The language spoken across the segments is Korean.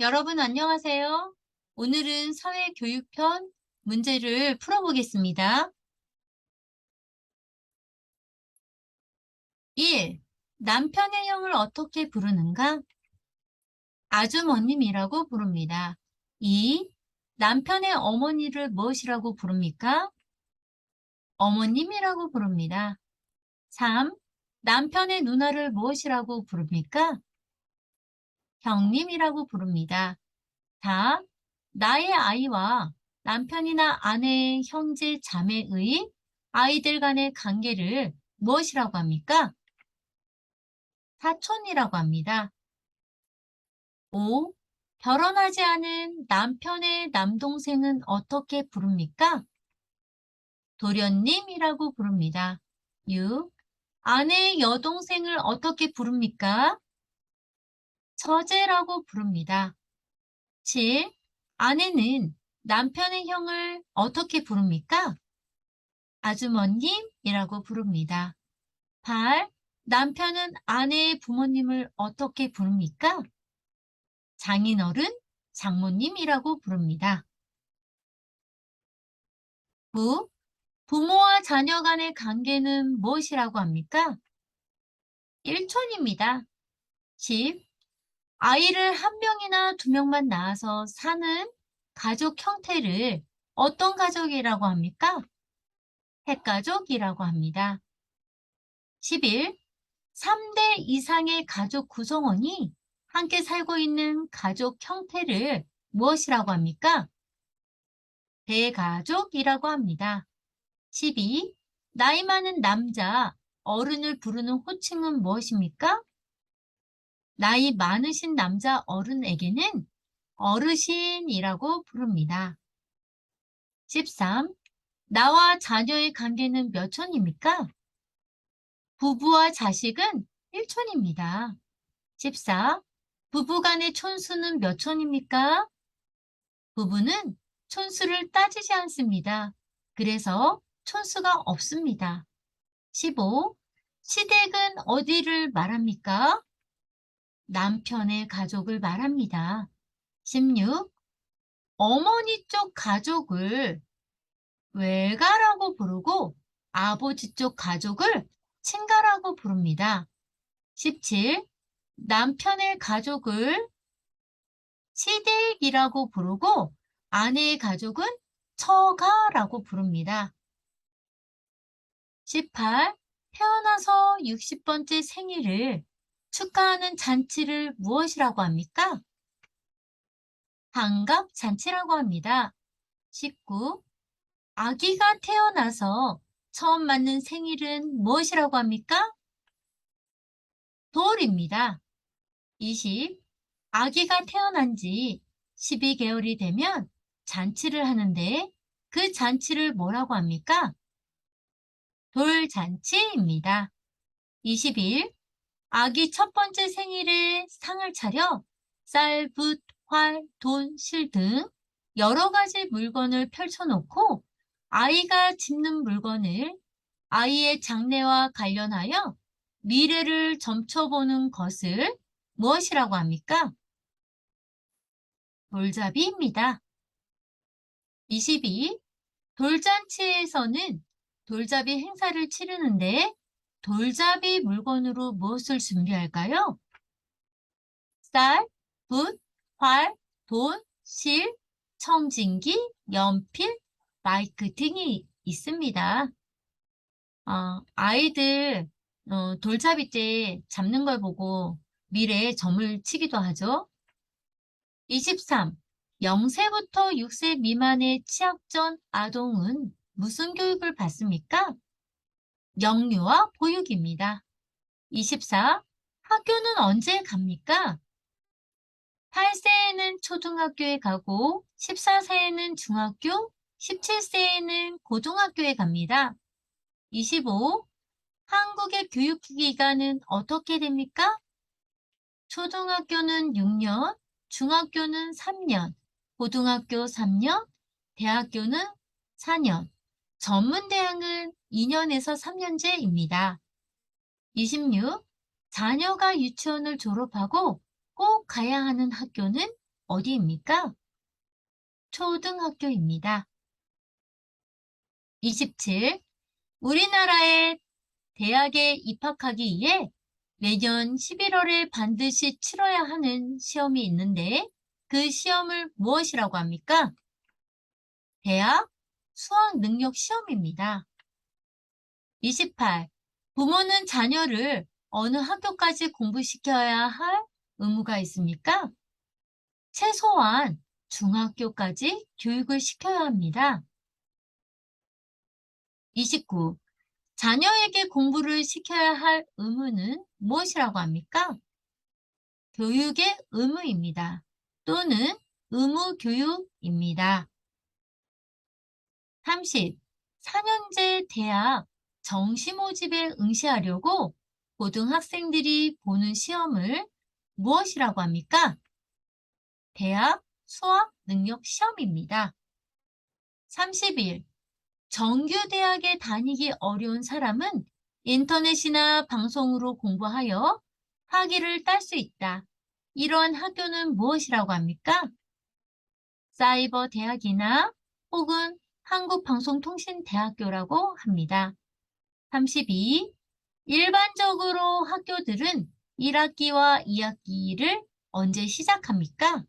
여러분 안녕하세요. 오늘은 사회교육편 문제를 풀어보겠습니다. 1. 남편의 형을 어떻게 부르는가? 아주머님이라고 부릅니다. 2. 남편의 어머니를 무엇이라고 부릅니까? 어머님이라고 부릅니다. 3. 남편의 누나를 무엇이라고 부릅니까? 형님이라고 부릅니다. 4. 나의 아이와 남편이나 아내의 형제, 자매의 아이들 간의 관계를 무엇이라고 합니까? 사촌이라고 합니다. 5. 결혼하지 않은 남편의 남동생은 어떻게 부릅니까? 도련님이라고 부릅니다. 6. 아내의 여동생을 어떻게 부릅니까? 처제라고 부릅니다. 7. 아내는 남편의 형을 어떻게 부릅니까? 아주머님이라고 부릅니다. 8. 남편은 아내의 부모님을 어떻게 부릅니까? 장인어른, 장모님이라고 부릅니다. 9. 부모와 자녀 간의 관계는 무엇이라고 합니까? 일촌입니다. 10. 아이를 한 명이나 두 명만 낳아서 사는 가족 형태를 어떤 가족이라고 합니까? 핵가족이라고 합니다. 11. 3대 이상의 가족 구성원이 함께 살고 있는 가족 형태를 무엇이라고 합니까? 대가족이라고 합니다. 12. 나이 많은 남자, 어른을 부르는 호칭은 무엇입니까? 나이 많으신 남자 어른에게는 어르신이라고 부릅니다. 13. 나와 자녀의 관계는 몇 촌입니까? 부부와 자식은 1촌입니다. 14. 부부 간의 촌수는 몇 촌입니까? 부부는 촌수를 따지지 않습니다. 그래서 촌수가 없습니다. 15. 시댁은 어디를 말합니까? 남편의 가족을 말합니다. 16. 어머니 쪽 가족을 외가라고 부르고 아버지 쪽 가족을 친가라고 부릅니다. 17. 남편의 가족을 시댁이라고 부르고 아내의 가족은 처가라고 부릅니다. 18. 태어나서 60번째 생일을 축하하는 잔치를 무엇이라고 합니까? 반갑 잔치라고 합니다. 19. 아기가 태어나서 처음 맞는 생일은 무엇이라고 합니까? 돌입니다. 20. 아기가 태어난 지 12개월이 되면 잔치를 하는데 그 잔치를 뭐라고 합니까? 돌잔치입니다. 21. 아기 첫 번째 생일에 상을 차려 쌀, 붓, 활, 돈, 실 등 여러 가지 물건을 펼쳐놓고 아이가 집는 물건을 아이의 장래와 관련하여 미래를 점쳐보는 것을 무엇이라고 합니까? 돌잡이입니다. 22. 돌잔치에서는 돌잡이 행사를 치르는데 돌잡이 물건으로 무엇을 준비할까요? 쌀, 붓, 활, 돈, 실, 청진기, 연필, 마이크 등이 있습니다. 어, 아이들 어, 돌잡이 때 잡는 걸 보고 미래에 점을 치기도 하죠. 23. 0세부터 6세 미만의 취약전 아동은 무슨 교육을 받습니까? 영유아 보육입니다. 24. 학교는 언제 갑니까? 8세에는 초등학교에 가고 14세에는 중학교, 17세에는 고등학교에 갑니다. 25. 한국의 교육 기간은 어떻게 됩니까? 초등학교는 6년, 중학교는 3년, 고등학교 3년, 대학교는 4년, 전문대학은 2년에서 3년제입니다. 26. 자녀가 유치원을 졸업하고 꼭 가야 하는 학교는 어디입니까? 초등학교입니다. 27. 우리나라의 대학에 입학하기 위해 매년 11월에 반드시 치러야 하는 시험이 있는데 그 시험을 무엇이라고 합니까? 대학 수학 능력 시험입니다. 28. 부모는 자녀를 어느 학교까지 공부시켜야 할 의무가 있습니까? 최소한 중학교까지 교육을 시켜야 합니다. 29. 자녀에게 공부를 시켜야 할 의무는 무엇이라고 합니까? 교육의 의무입니다. 또는 의무교육입니다. 30. 4년제 대학 정시 모집에 응시하려고 고등학생들이 보는 시험을 무엇이라고 합니까? 대학 수학 능력 시험입니다. 31. 정규 대학에 다니기 어려운 사람은 인터넷이나 방송으로 공부하여 학위를 딸 수 있다. 이러한 학교는 무엇이라고 합니까? 사이버 대학이나 혹은 한국방송통신대학교라고 합니다. 32. 일반적으로 학교들은 1학기와 2학기를 언제 시작합니까?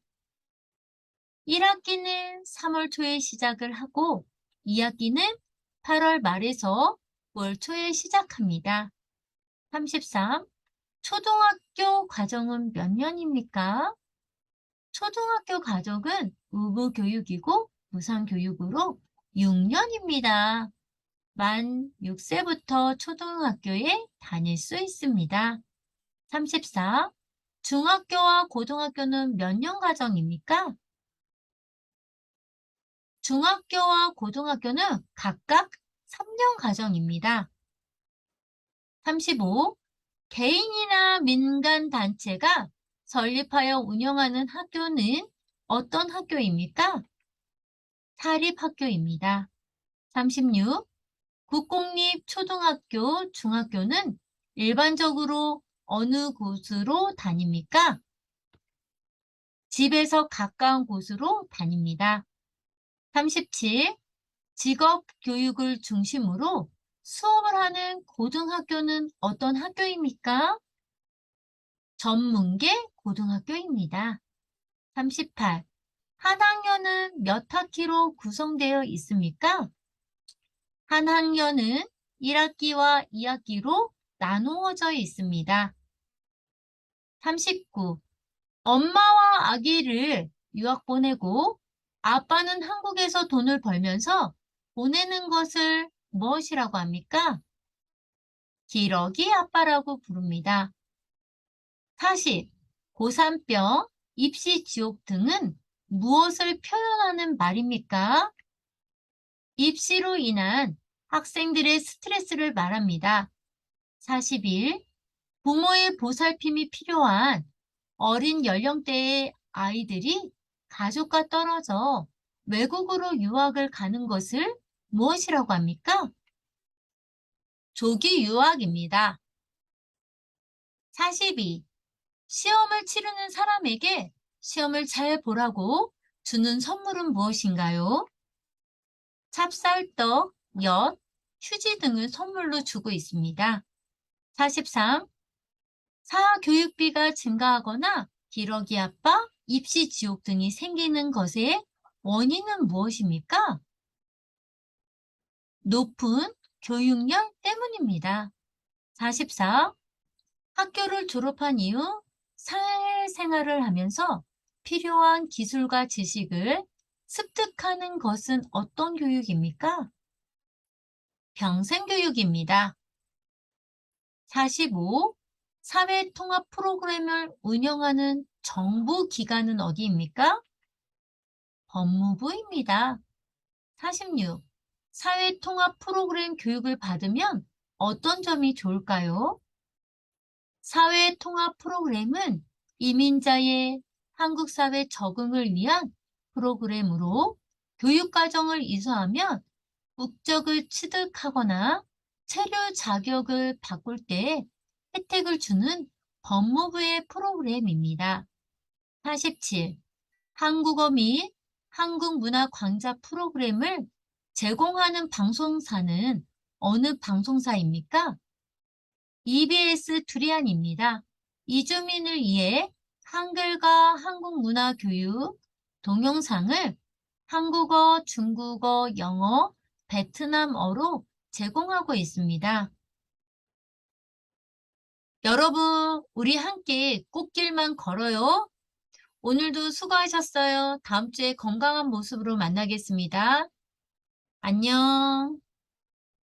1학기는 3월 초에 시작을 하고 2학기는 8월 말에서 월 초에 시작합니다. 33. 초등학교 과정은 몇 년입니까? 초등학교 과정은 의무교육이고 무상교육으로 6년입니다. 만 6세부터 초등학교에 다닐 수 있습니다. 34. 중학교와 고등학교는 몇 년 과정입니까? 중학교와 고등학교는 각각 3년 과정입니다. 35. 개인이나 민간 단체가 설립하여 운영하는 학교는 어떤 학교입니까? 사립학교입니다. 36. 국공립 초등학교, 중학교는 일반적으로 어느 곳으로 다닙니까? 집에서 가까운 곳으로 다닙니다. 37. 직업 교육을 중심으로 수업을 하는 고등학교는 어떤 학교입니까? 전문계 고등학교입니다. 38. 한 학년은 몇 학기로 구성되어 있습니까? 한 학년은 1학기와 2학기로 나누어져 있습니다. 39. 엄마와 아기를 유학 보내고 아빠는 한국에서 돈을 벌면서 보내는 것을 무엇이라고 합니까? 기러기 아빠라고 부릅니다. 40. 고3병, 입시지옥 등은 무엇을 표현하는 말입니까? 입시로 인한 학생들의 스트레스를 말합니다. 41. 부모의 보살핌이 필요한 어린 연령대의 아이들이 가족과 떨어져 외국으로 유학을 가는 것을 무엇이라고 합니까? 조기 유학입니다. 42. 시험을 치르는 사람에게 시험을 잘 보라고 주는 선물은 무엇인가요? 찹쌀떡, 엿, 휴지 등을 선물로 주고 있습니다. 43. 사교육비가 증가하거나 기러기 아빠, 입시 지옥 등이 생기는 것의 원인은 무엇입니까? 높은 교육열 때문입니다. 44. 학교를 졸업한 이후 사회생활을 하면서 필요한 기술과 지식을 습득하는 것은 어떤 교육입니까? 평생교육입니다. 45. 사회통합 프로그램을 운영하는 정부 기관은 어디입니까? 법무부입니다. 46. 사회통합 프로그램 교육을 받으면 어떤 점이 좋을까요? 사회통합 프로그램은 이민자의 한국 사회 적응을 위한 프로그램으로 교육과정을 이수하면 국적을 취득하거나 체류 자격을 바꿀 때 혜택을 주는 법무부의 프로그램입니다. 47. 한국어 및 한국 문화 강좌 프로그램을 제공하는 방송사는 어느 방송사입니까? EBS 두리안입니다. 이주민을 위해 한글과 한국 문화 교육 동영상을 한국어, 중국어, 영어, 베트남어로 제공하고 있습니다. 여러분, 우리 함께 꽃길만 걸어요. 오늘도 수고하셨어요. 다음 주에 건강한 모습으로 만나겠습니다. 안녕.